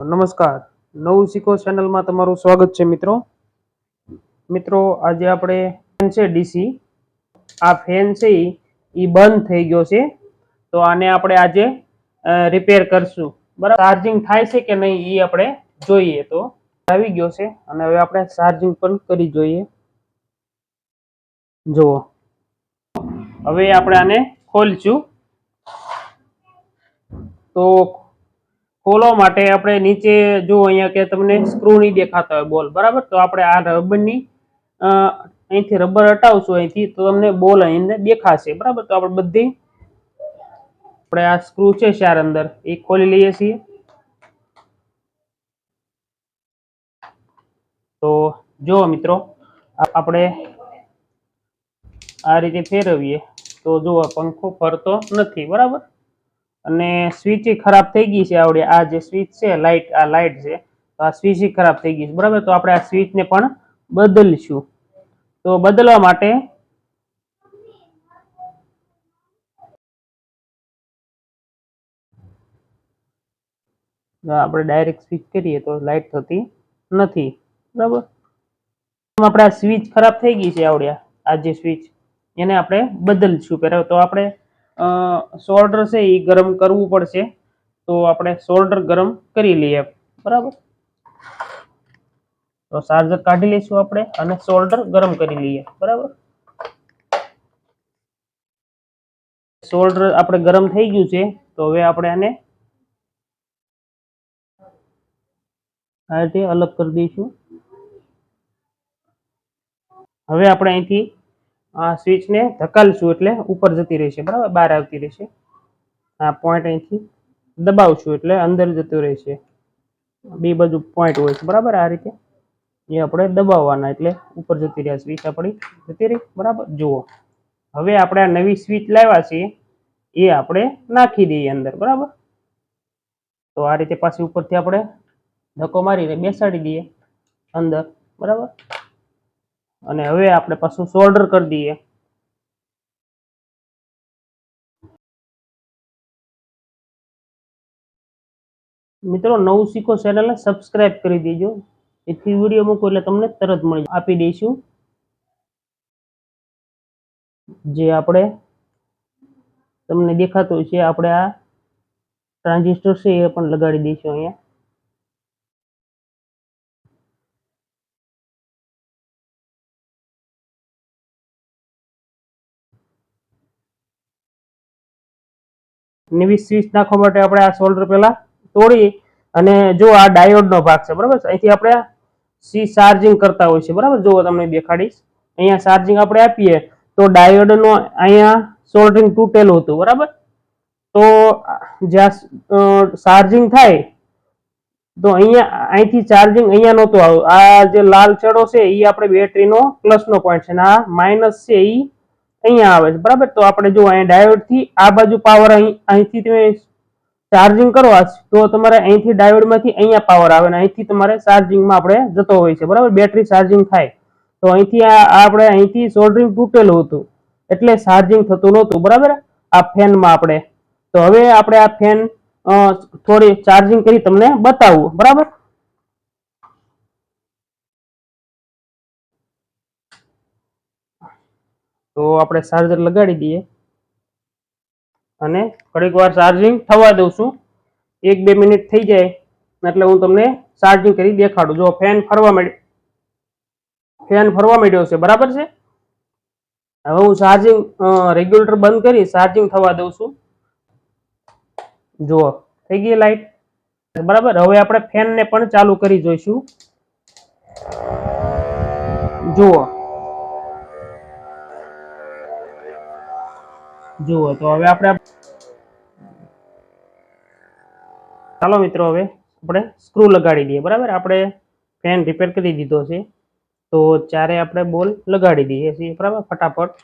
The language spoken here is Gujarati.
નમસ્કાર. નવું શીખો ચેનલમાં તમારું સ્વાગત છે મિત્રો. મિત્રો, આજે આપણે ફેન છે ડીસી. આ ફેન છે એ બંધ થઈ ગયો છે. તો આને આપણે આજે રિપેર કરશું. બરાબર? ચાર્જિંગ થાય છે કે નહીં એ આપણે જોઈએ તો. આવી ગયો છે. અને હવે આપણે ચાર્જિંગ પણ કરી જોઈએ. જુઓ. હવે આપણે આને ખોલશું. તો ખોલવા માટે આપણે નીચે જો અહીંયા કે તમને સ્ક્રૂ નહીં દેખાતા હોય બોલ બરાબર? તો આપણે આ રબરની અહીંથી રબર હટાવશું અહીંથી, તો તમને બોલ અહીં દેખાશે, બરાબર? તો આપણે બધી, આપણે આ સ્ક્રૂ છે શાર અંદર, એ ખોલી લઈએ છીએ. તો જુઓ મિત્રો આપણે આ રીતે ફેરવીએ, તો જુઓ પંખો ફરતો નથી, બરાબર? અને સ્વિચ ખરાબ થઈ ગઈ છે આવડે. આ જે સ્વિચ છે લાઇટ આ લાઇટ છે, તો આ સ્વિચ ખરાબ થઈ ગઈ છે. બરાબર? તો આપણે આ સ્વિચને પણ બદલીશું. તો બદલવા માટે આપણે ડાયરેક્ટ સ્વિચ કરીએ તો લાઇટ થતી નથી. બરાબર? આપણે આ સ્વિચ ખરાબ થઈ ગઈ છે આવડ્યા આ જે સ્વિચ એને આપણે બદલશું પહેલાં. તો આપણે સોલ્ડર છે એ ગરમ કરવું પડશે. તો આપણે સોલ્ડર ગરમ કરી લઈએ. બરાબર? તો ચાર્જર કાઢી લઈશું આપણે અને સોલ્ડર ગરમ કરી લઈએ. બરાબર? સોલ્ડર આપણે ગરમ થઈ ગયું છે, તો હવે આપણે આને આ રીતે અલગ કરી દઈશું. હવે આપણે અહીંથી આ સ્વિચને ધકાલશું એટલે ઉપર જતી રહેશે, બરાબર? બહાર આવતી રહેશે. આ પોઈન્ટ અહીંથી દબાવશું એટલે અંદર જતું રહેશે. બે બાજુ પોઈન્ટ હોય છે, બરાબર? આ રીતે. એ આપણે દબાવવાના એટલે ઉપર જતી રહ્યા સ્વિચ આપણી જતી રહી, બરાબર? જુઓ. હવે આપણે આ નવી સ્વિચ લાવ્યા છીએ, એ આપણે નાખી દઈએ અંદર, બરાબર? તો આ રીતે પાછી ઉપરથી આપણે ધક્કો મારીને બેસાડી દઈએ અંદર, બરાબર? અને હવે આપણે પાછું સોલ્ડર કરી દઈએ. મિત્રો, નવું શીખો ચેનલને સબસ્ક્રાઇબ કરી દેજો. એથી વીડિયો મૂકો એટલે તમને તરત મળી આપી દઈશું. જે આપણે તમને દેખાતું છે, આપણે આ ટ્રાન્ઝિસ્ટર છે એ પણ લગાડી દઈશું અહીંયા. નવી સ્વિચ નાખવા માટે આપણે આ સોલ્ડર પહેલા તોડી અને જો આ ડાયોડનો ભાગ છે, બરાબર અહીંથી આપણે સી ચાર્જિંગ કરતા હોય છે, બરાબર? જો તમને દેખાડીશ. અહીંયા ચાર્જિંગ આપણે આપીએ તો ડાયોડનો અહીંયા સોલ્ડરિંગ તૂટેલું હતું, બરાબર? તો જ્યાં ચાર્જિંગ થાય, તો અહીંયા, અહીંથી ચાર્જિંગ અહીંયા નહોતું આવ્યું આ જે લાલ છેડો છે એ આપણે બેટરીનો પ્લસનો પોઈન્ટ છે, અને આ માઇનસ છે એ અહીંયા આવે છે. બરાબર? તો આપણે જો અહીંયા ડાયોડથી આ બાજુ પાવર અહીં અહીંથી તમે ચાર્જિંગ કરવા તો તમારે અહીંથી ડાયોડમાંથી અહીંયા પાવર આવે અને અહીંથી તમારે ચાર્જિંગમાં આપણે જતો હોય છે. બરાબર? બેટરી ચાર્જિંગ થાય. તો અહીંથી આ આપણે અહીંથી સોલ્ડરિંગ તૂટેલું હતું. એટલે ચાર્જિંગ થતું નહોતું. બરાબર? આ ફેનમાં આપણે. તો હવે આપણે આ ફેન થોડી ચાર્જિંગ કરી તમને બતાવવું બરાબર? તો આપણે ચાર્જર લગાડી દઈએ. અને ઘડીક વાર ચાર્જિંગ થવા દઉં છું. એક બે મિનિટ થઈ જાય, એટલે હું તમને ચાર્જિંગ કરી દેખાડું. જો ફેન ફરવા માંડ્યો ફેન ફરવા માંડ્યો છે, બરાબર છે? હવે હું ચાર્જિંગ રેગ્યુલેટર બંધ કરી ચાર્જિંગ થવા દઉં છું. જુઓ, થઈ ગઈ લાઈટ બરાબર? હવે આપણે ફેનને પણ ચાલુ કરી જોઈશું. જુઓ. જુઓ, તો હવે આપણે ચાલો મિત્રો હવે આપણે સ્ક્રૂ લગાડી દઈએ, બરાબર? આપણે ફેન રિપેર કરી દીધો છે, તો ચારે આપણે બોલ લગાડી દઈએ છીએ, બરાબર? ફટાફટ.